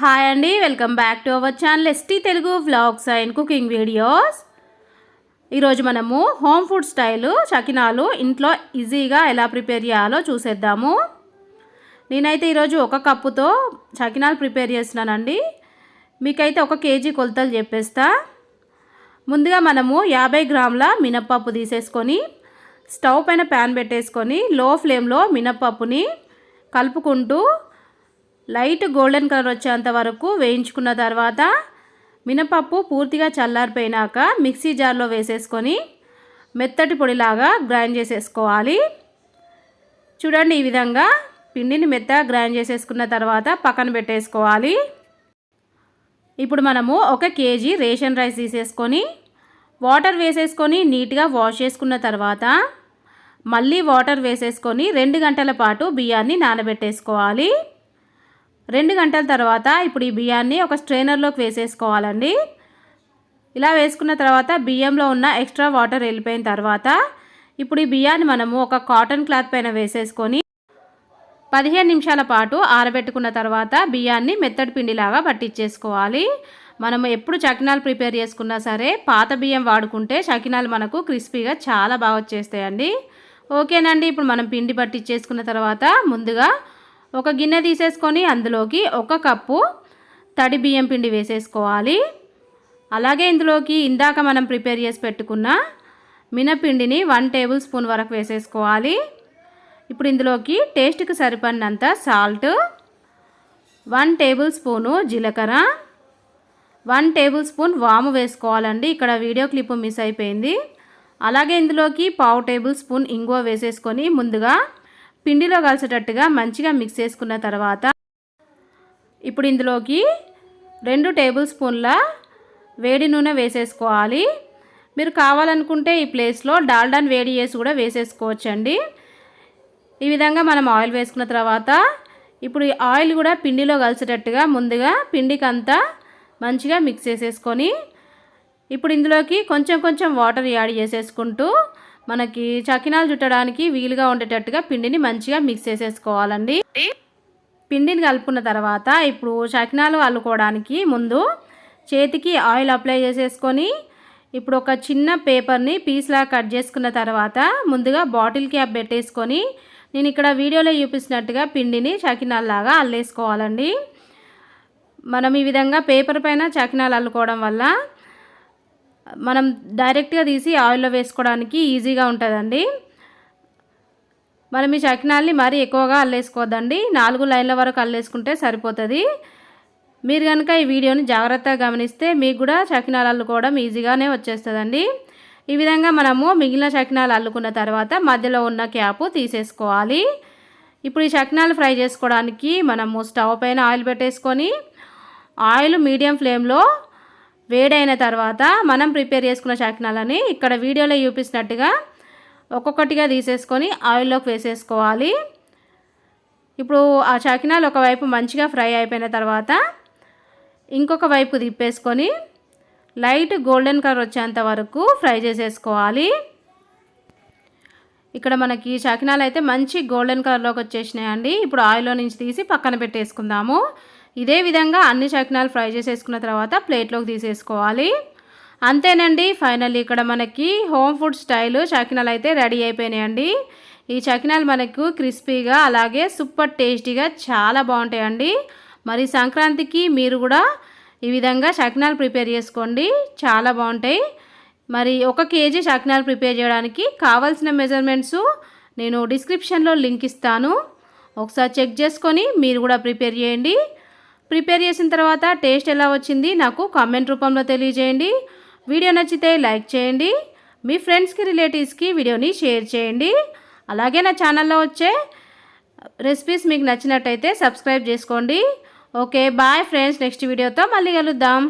Hi అండి welcome back to our channel ST Telugu vlogs and cooking videos. ఈరోజు మనము home food style చకినాలు ఇంట్లో ఈజీగా ఎలా ప్రిపేర్ చేయాలో చూసేద్దాము. నేనైతే ఈరోజు ఒక కప్పుతో చకినాలు ప్రిపేర్ చేస్తున్నానండి. మీకైతే ఒక కేజీ కొలతలు చెప్పేస్తా. ముందుగా మనము యాభై గ్రాముల మినప్పప్పు తీసేసుకొని స్టవ్ పైన ప్యాన్ పెట్టేసుకొని లో ఫ్లేమ్లో మినప్పప్పుని కలుపుకుంటూ లైట్ గోల్డెన్ కలర్ వచ్చేంత వరకు వేయించుకున్న తర్వాత మినపప్పు పూర్తిగా చల్లారిపోయినాక మిక్సీ జార్లో వేసేసుకొని మెత్తటి పొడిలాగా గ్రైండ్ చేసేసుకోవాలి. చూడండి ఈ విధంగా పిండిని మెత్తగా గ్రైండ్ చేసేసుకున్న తర్వాత పక్కన పెట్టేసుకోవాలి. ఇప్పుడు మనము ఒక కేజీ రేషన్ రైస్ తీసేసుకొని వాటర్ వేసేసుకొని నీట్గా వాష్ చేసుకున్న తర్వాత మళ్ళీ వాటర్ వేసేసుకొని రెండు గంటల పాటు బియ్యాన్ని నానబెట్టేసుకోవాలి. రెండు గంటల తర్వాత ఇప్పుడు ఈ బియ్యాన్ని ఒక స్ట్రైనర్లోకి వేసేసుకోవాలండి. ఇలా వేసుకున్న తర్వాత బియ్యంలో ఉన్న ఎక్స్ట్రా వాటర్ వెళ్ళిపోయిన తర్వాత ఇప్పుడు ఈ బియ్యాన్ని మనము ఒక కాటన్ క్లాత్ పైన వేసేసుకొని పదిహేను నిమిషాల పాటు ఆరబెట్టుకున్న తర్వాత బియ్యాన్ని మెత్తడి పిండిలాగా పట్టించేసుకోవాలి. మనం ఎప్పుడు చకినాలు ప్రిపేర్ చేసుకున్నా సరే పాత బియ్యం వాడుకుంటే చకినాలు మనకు క్రిస్పీగా చాలా బాగా వచ్చేస్తాయండి. ఓకేనండి ఇప్పుడు మనం పిండి పట్టించేసుకున్న తర్వాత ముందుగా ఒక గిన్నె తీసేసుకొని అందులోకి ఒక కప్పు తడి బియ్యం పిండి వేసేసుకోవాలి. అలాగే ఇందులోకి ఇందాక మనం ప్రిపేర్ చేసి పెట్టుకున్న మినపిండిని వన్ టేబుల్ స్పూన్ వరకు వేసేసుకోవాలి. ఇప్పుడు ఇందులోకి టేస్ట్కి సరిపడినంత సాల్ట్ వన్ టేబుల్ స్పూను జీలకర్ర వన్ టేబుల్ స్పూన్ వాము వేసుకోవాలండి. ఇక్కడ వీడియో క్లిప్ మిస్ అయిపోయింది. అలాగే ఇందులోకి పావు టేబుల్ స్పూన్ ఇంగువ వేసేసుకొని ముందుగా పిండిలో కలిసేటట్టుగా మంచిగా మిక్స్ చేసుకున్న తర్వాత ఇప్పుడు ఇందులోకి రెండు టేబుల్ స్పూన్ల వేడి నూనె వేసేసుకోవాలి. మీరు కావాలనుకుంటే ఈ ప్లేస్లో డాల్డాన్ వేడి చేసి కూడా వేసేసుకోవచ్చండి. ఈ విధంగా మనం ఆయిల్ వేసుకున్న తర్వాత ఇప్పుడు ఈ ఆయిల్ కూడా పిండిలో కలిసేటట్టుగా ముందుగా పిండికంతా మంచిగా మిక్స్ చేసేసుకొని ఇప్పుడు ఇందులోకి కొంచెం కొంచెం వాటర్ యాడ్ చేసేసుకుంటూ మనకి చకినాలు చుట్టడానికి వీలుగా ఉండేటట్టుగా పిండిని మంచిగా మిక్స్ చేసేసుకోవాలండి. పిండిని కలుపుకున్న తర్వాత ఇప్పుడు చకినాలు అల్లుకోవడానికి ముందు చేతికి ఆయిల్ అప్లై చేసేసుకొని ఇప్పుడు ఒక చిన్న పేపర్ని పీస్లా కట్ చేసుకున్న తర్వాత ముందుగా బాటిల్ క్యాప్ పెట్టేసుకొని నేను ఇక్కడ వీడియోలో చూపిస్తున్నట్టుగా పిండిని చకినాల్లాగా అల్లేసుకోవాలండి. మనం ఈ విధంగా పేపర్ పైన చకినాలు అల్లుకోవడం వల్ల మనం డైరెక్ట్గా తీసి ఆయిల్లో వేసుకోవడానికి ఈజీగా ఉంటుందండి. మనం ఈ చకినాల్ని మరీ ఎక్కువగా అల్లేసుకోవద్దండి. నాలుగు లైన్ల వరకు అల్లేసుకుంటే సరిపోతుంది. మీరు కనుక ఈ వీడియోని జాగ్రత్తగా గమనిస్తే మీకు కూడా చకినాలు అల్లుకోవడం ఈజీగానే వచ్చేస్తుందండి. ఈ విధంగా మనము మిగిలిన చకినాలు అల్లుకున్న తర్వాత మధ్యలో ఉన్న క్యాపు తీసేసుకోవాలి. ఇప్పుడు ఈ చకినాలు ఫ్రై చేసుకోవడానికి మనము స్టవ్ పైన ఆయిల్ పెట్టేసుకొని ఆయిల్ మీడియం ఫ్లేమ్లో వేడైన తర్వాత మనం ప్రిపేర్ చేసుకున్న చాకినాలని ఇక్కడ వీడియోలో చూపిస్తున్నట్టుగా ఒక్కొక్కటిగా తీసేసుకొని ఆయిల్లోకి వేసేసుకోవాలి. ఇప్పుడు ఆ చాకినాలు ఒకవైపు మంచిగా ఫ్రై అయిపోయిన తర్వాత ఇంకొక వైపు తిప్పేసుకొని లైట్ గోల్డెన్ కలర్ వచ్చేంత వరకు ఫ్రై చేసేసుకోవాలి. ఇక్కడ మనకి చకినాలు అయితే మంచి గోల్డెన్ కలర్లోకి వచ్చేసినాయండి. ఇప్పుడు ఆయిల్లో నుంచి తీసి పక్కన పెట్టేసుకుందాము. ఇదే విధంగా అన్ని చకినాలు ఫ్రై చేసేసుకున్న తర్వాత ప్లేట్లోకి తీసేసుకోవాలి. అంతేనండి ఫైనల్ ఇక్కడ మనకి హోమ్ ఫుడ్ స్టైల్ చకినాలు అయితే రెడీ అయిపోయినాయండి. ఈ చకినాలు మనకు క్రిస్పీగా అలాగే సూపర్ టేస్టీగా చాలా బాగుంటాయండి. మరి సంక్రాంతికి మీరు కూడా ఈ విధంగా చకినాలు ప్రిపేర్ చేసుకోండి చాలా బాగుంటాయి. మరి ఒక కేజీ చకినాలు ప్రిపేర్ చేయడానికి కావాల్సిన మెజర్మెంట్స్ నేను డిస్క్రిప్షన్లో లింక్ ఇస్తాను. ఒకసారి చెక్ చేసుకొని మీరు కూడా ప్రిపేర్ చేయండి. ప్రిపేర్ చేసిన తర్వాత టేస్ట్ ఎలా వచ్చింది నాకు కామెంట్ రూపంలో తెలియజేయండి. వీడియో నచ్చితే లైక్ చేయండి. మీ ఫ్రెండ్స్కి రిలేటివ్స్కి వీడియోని షేర్ చేయండి. అలాగే నా ఛానల్లో వచ్చే రెసిపీస్ మీకు నచ్చినట్టయితే సబ్స్క్రైబ్ చేసుకోండి. Okay bye friends. నెక్స్ట్ వీడియోతో మళ్ళీ కలుద్దాం.